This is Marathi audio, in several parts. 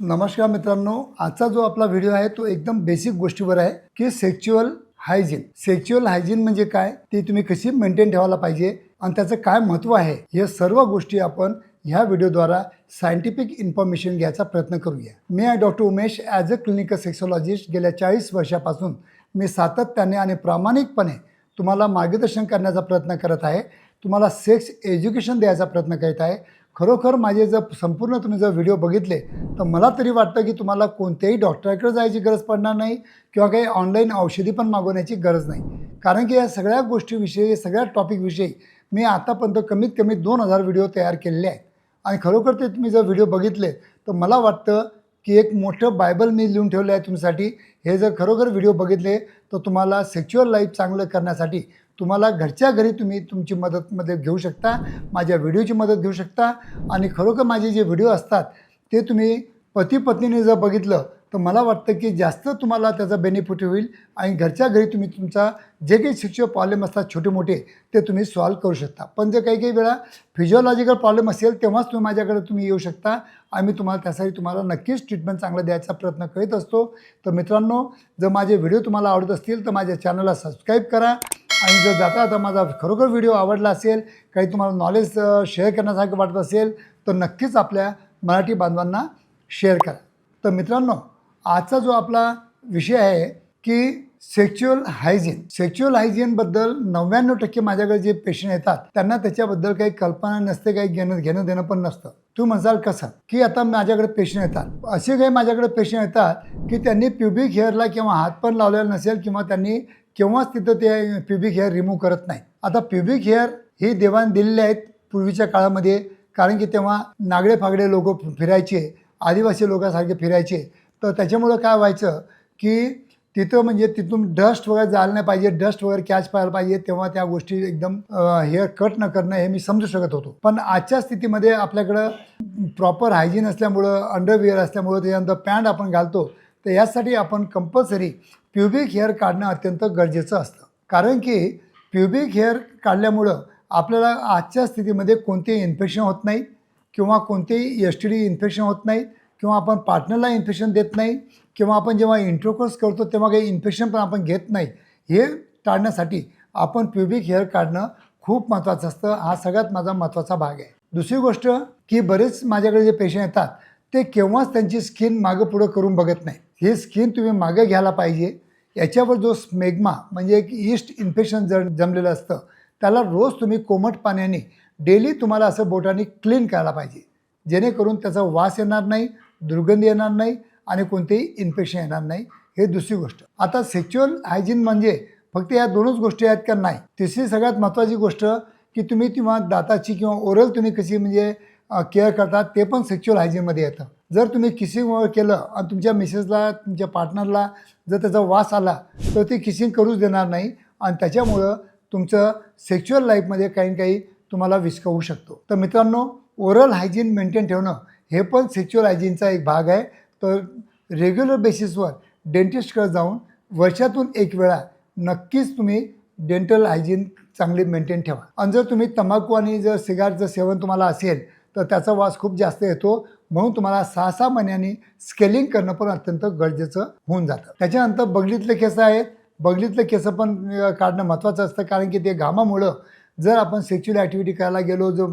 नमस्कार मित्रांनो आजचा जो आपला व्हिडिओ आहे तो एकदम बेसिक गोष्टीवर आहे की सेक्च्युअल हायजीन सेक्च्युअल हायजीन म्हणजे काय? ती तुम्ही कशी मेंटेन ठेवायला पाहिजे? आणि त्याचं काय महत्त्व आहे? हे सर्व गोष्टी आपण ह्या व्हिडिओद्वारा सायंटिफिक इन्फॉर्मेशन घ्यायचा प्रयत्न करूया. मी आहे doctor Umesh. As a clinical sexologist गेल्या चाळीस वर्षापासून मी सातत्याने आणि प्रामाणिकपणे तुम्हाला मार्गदर्शन करण्याचा प्रयत्न करत आहे. तुम्हाला सेक्स एज्युकेशन द्यायचा प्रयत्न करीत आहे. खरोखर माझे जर संपूर्ण तुम्ही जर व्हिडिओ बघितले तर मला तरी वाटतं की तुम्हाला कोणत्याही डॉक्टरकडे जायची गरज पडणार नाही किंवा काही ऑनलाईन औषधी पण मागवण्याची गरज नाही. कारण की या सगळ्या गोष्टीविषयी सगळ्या टॉपिकविषयी मी आतापर्यंत कमीत कमी दोन हजार व्हिडिओ तयार केलेले आहेत. आणि खरोखर ते तुम्ही जर व्हिडिओ बघितले तर मला वाटतं की एक मोठं बायबल मी लिहून ठेवलं आहे तुमच्यासाठी. हे जर खरोखर व्हिडिओ बघितले तर तुम्हाला सेक्च्युअल लाईफ चांगलं करण्यासाठी तुम्हाला घरच्या घरी तुम्ही तुमची मदतमध्ये घेऊ शकता माझ्या व्हिडिओची मदत घेऊ शकता आणि खरोखर माझे जे व्हिडिओ असतात ते तुम्ही पती पत्नीने जर बघितलं तर मला वाटतं की जास्त तुम्हाला त्याचा बेनिफिट होईल आणि घरच्या घरी तुम्ही तुमचा जे काही शिक्षक प्रॉब्लेम असतात छोटे मोठे ते तुम्ही सॉल्व करू शकता. पण जर काही काही वेळा फिजिओलॉजिकल प्रॉब्लेम असेल तेव्हाच तुम्ही माझ्याकडे तुम्ही येऊ शकता. आणि मी तुम्हाला त्यासाठी तुम्हाला नक्कीच ट्रीटमेंट चांगलं द्यायचा प्रयत्न करीत असतो. तर मित्रांनो जर माझे व्हिडिओ तुम्हाला आवडत असतील तर माझ्या चॅनलला सबस्क्राईब करा. आणि जर जाता आता माझा खरोखर व्हिडिओ आवडला असेल काही तुम्हाला नॉलेज शेअर करण्यासारखं वाटत असेल तर नक्कीच आपल्या मराठी बांधवांना शेअर करा. तर मित्रांनो आजचा जो आपला विषय आहे की सेक्च्युअल हायजीन सेक्च्युअल हायजीनबद्दल नव्याण्णव टक्के माझ्याकडे जे पेशंट येतात त्यांना त्याच्याबद्दल काही कल्पना नसते काही घेणं घेणं देणं पण नसतं. तू म्हणसाल कसं? की आता माझ्याकडे पेशंट येतात. असे काही माझ्याकडे पेशंट येतात की त्यांनी प्युबिक हेअरला किंवा हात पण लावलेला नसेल किंवा त्यांनी केव्हाच तिथं ते प्युबिक हेअर रिमूव्ह करत नाही. आता प्युबिक हेअर हे देवाण दिलेले आहेत पूर्वीच्या काळामध्ये कारण की तेव्हा नागडे फागडे लोक फिरायचे आदिवासी लोकांसारखे फिरायचे. तर त्याच्यामुळं काय व्हायचं की तिथं म्हणजे तिथून डस्ट वगैरे जायला नाही पाहिजे डस्ट वगैरे कॅच पाहायला पाहिजे तेव्हा त्या गोष्टी एकदम हेअर कट न करणं हे मी समजू शकत होतो. पण आजच्या स्थितीमध्ये आपल्याकडं प्रॉपर हायजीन असल्यामुळं अंडरविअर असल्यामुळं त्याच्यानंतर पॅन्ट आपण घालतो तर यासाठी आपण कंपल्सरी प्युबिक हेअर काढणं अत्यंत गरजेचं असतं. कारण की प्युबिक हेअर काढल्यामुळं आपल्याला आजच्या स्थितीमध्ये कोणतेही इन्फेक्शन होत नाही किंवा कोणतेही एस टी डी इन्फेक्शन होत नाही किंवा आपण पार्टनरला इन्फेक्शन देत नाही किंवा आपण जेव्हा इंट्रोकोर्स करतो तेव्हा काही इन्फेक्शन पण आपण घेत नाही. हे टाळण्यासाठी आपण प्युबिक हेअर काढणं खूप महत्त्वाचं असतं. हा सगळ्यात माझा महत्त्वाचा भाग आहे. दुसरी गोष्ट की बरेच माझ्याकडे जे पेशंट येतात ते केव्हाच त्यांची स्किन मागं पुढं करून बघत नाही ही स्किन तुम्ही मागे घ्यायला पाहिजे. याच्यावर जो स्मेग्मा म्हणजे एक ईस्ट इन्फेक्शन जर जमलेलं असतं त्याला रोज तुम्ही कोमट पाण्याने डेली तुम्हाला असं बोटाने क्लीन करायला पाहिजे. जेणेकरून त्याचा वास येणार नाही दुर्गंधी येणार नाही आणि कोणतेही इन्फेक्शन येणार नाही. हे दुसरी गोष्ट. आता सेक्च्युअल हायजीन म्हणजे फक्त या दोनच गोष्टी आहेत का नाही? तिसरी सगळ्यात महत्त्वाची गोष्ट की तुम्ही किंवा दाताची किंवा ओरल तुम्ही कशी म्हणजे केअर करतात ते पण सेक्च्युअल हायजीनमध्ये येतं. जर तुम्ही किसिंग वगैरे केलं आणि तुमच्या मिसेसला तुमच्या पार्टनरला जर त्याचा वास आला तर ते किसिंग करूच देणार नाही. आणि त्याच्यामुळं तुमचं सेक्च्युअल लाईफमध्ये काही ना काही तुम्हाला विस्कवू शकतो. तर मित्रांनो ओरल हायजीन मेंटेन ठेवणं हे पण सेक्च्युअल हायजीनचा एक भाग आहे. तर रेग्युलर बेसिसवर डेंटिस्टकडे जाऊन वर्षातून एक वेळा नक्कीच तुम्ही डेंटल हायजीन चांगली मेंटेन ठेवा. आणि जर तुम्ही तंबाखू आणि जर सिगारचं सेवन तुम्हाला असेल तर त्याचा वास खूप जास्त येतो. म्हणून तुम्हाला सहा सहा महिन्यांनी स्केलिंग करणं पण अत्यंत गरजेचं होऊन जातं. त्याच्यानंतर बगलीतले केस आहेत. बगलीतले केस पण काढणं महत्त्वाचं असतं. कारण की ते घामामुळं जर आपण सेक्च्युअल ॲक्टिव्हिटी करायला गेलो जर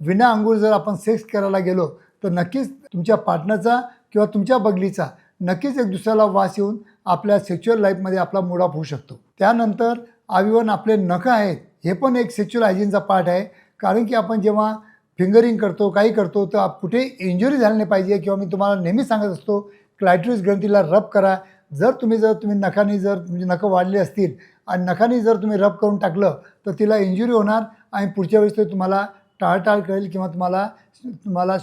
विना अंघोळ जर आपण सेक्स करायला गेलो तर नक्कीच तुमच्या पार्टनरचा किंवा तुमच्या बगलीचा नक्कीच एक दुसऱ्याला वास येऊन आपल्या सेक्च्युअल लाईफमध्ये आपला मूड ऑफ होऊ शकतो. त्यानंतर आविवन आपले नखं आहेत हे पण एक सेक्च्युअल हायजीनचा पार्ट आहे. कारण की आपण जेव्हा फिंगरिंग करतो काही करतो तर कुठे इंजुरी झाली नाही पाहिजे किंवा मी तुम्हाला नेहमी सांगत असतो क्लायट्रिस ग्रंथीला रब करा. जर तुम्ही जर तुम्ही नखाने जर म्हणजे नखं वाढली असतील आणि नखाने जर तुम्ही रब करून टाकलं तर तिला इंजुरी होणार आणि पुढच्या वेळेस ते तुम्हाला टाळटाळ करेल किंवा तुम्हाला तुम्हाला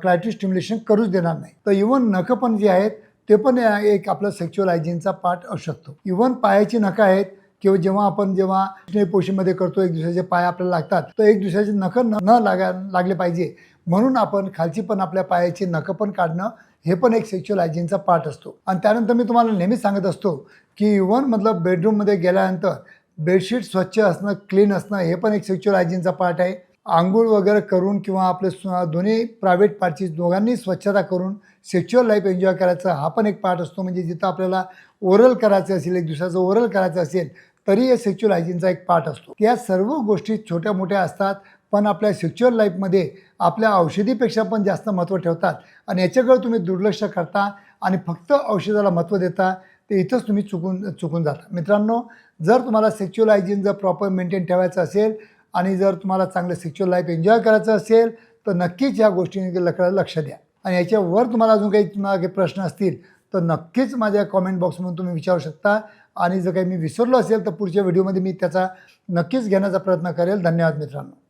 क्लायट्रिस स्टिम्युलेशन करूच देणार नाही. तर इवन नखं पण जे आहेत ते पण एक आपलं सेक्च्युअल हायजीनचा पार्ट असू शकतो. इवन पायाची नखं आहेत किंवा जेव्हा आपण जेव्हा पोशीमध्ये करतो एक दुसऱ्याचे पाय आपल्याला लागतात तर एक दुसऱ्याचे नखं न लागा लागले पाहिजे. म्हणून आपण खालची पण आपल्या पायाची नखं पण काढणं हे पण एक सेक्च्युअल हायजीनचा पार्ट असतो. आणि त्यानंतर मी तुम्हाला नेहमीच सांगत असतो की इवन मतलब बेडरूममध्ये गेल्यानंतर बेडशीट स्वच्छ असणं क्लीन असणं हे पण एक सेक्च्युअल हायजीनचा पार्ट आहे. आंघोळ वगैरे करून किंवा आपले दोन्ही प्रायव्हेट पार्टची दोघांनी स्वच्छता करून सेक्च्युअल लाईफ एन्जॉय करायचा हा पण एक पार्ट असतो. म्हणजे जिथं आपल्याला ओरल करायचं असेल एक दुसऱ्याचं ओरल करायचं असेल तरी हे सेक्च्युअल हायजीनचा एक पार्ट असतो. या सर्व गोष्टी छोट्या मोठ्या असतात पण आपल्या सेक्च्युअल लाईफमध्ये आपल्या औषधीपेक्षा पण जास्त महत्त्व ठेवतात. आणि याच्याकडे तुम्ही दुर्लक्ष करता आणि फक्त औषधाला महत्त्व देता ते इथंच तुम्ही चुकून चुकून जाता. मित्रांनो जर तुम्हाला सेक्च्युअल हायजीन जर प्रॉपर मेंटेन ठेवायचं असेल आणि जर तुम्हाला चांगलं सेक्च्युअल लाईफ एन्जॉय करायचं असेल तर नक्कीच या गोष्टींकडे लक्ष द्या. आणि याच्यावर तुम्हाला अजून काही तुम्हाला काही प्रश्न असतील तर नक्कीच माझ्या कॉमेंट बॉक्समधून तुम्ही विचारू शकता. आणि जर काही मी विसरलो असेल तर पुढच्या व्हिडिओमध्ये मी त्याचा नक्कीच घेण्याचा प्रयत्न करेल. धन्यवाद मित्रांनो.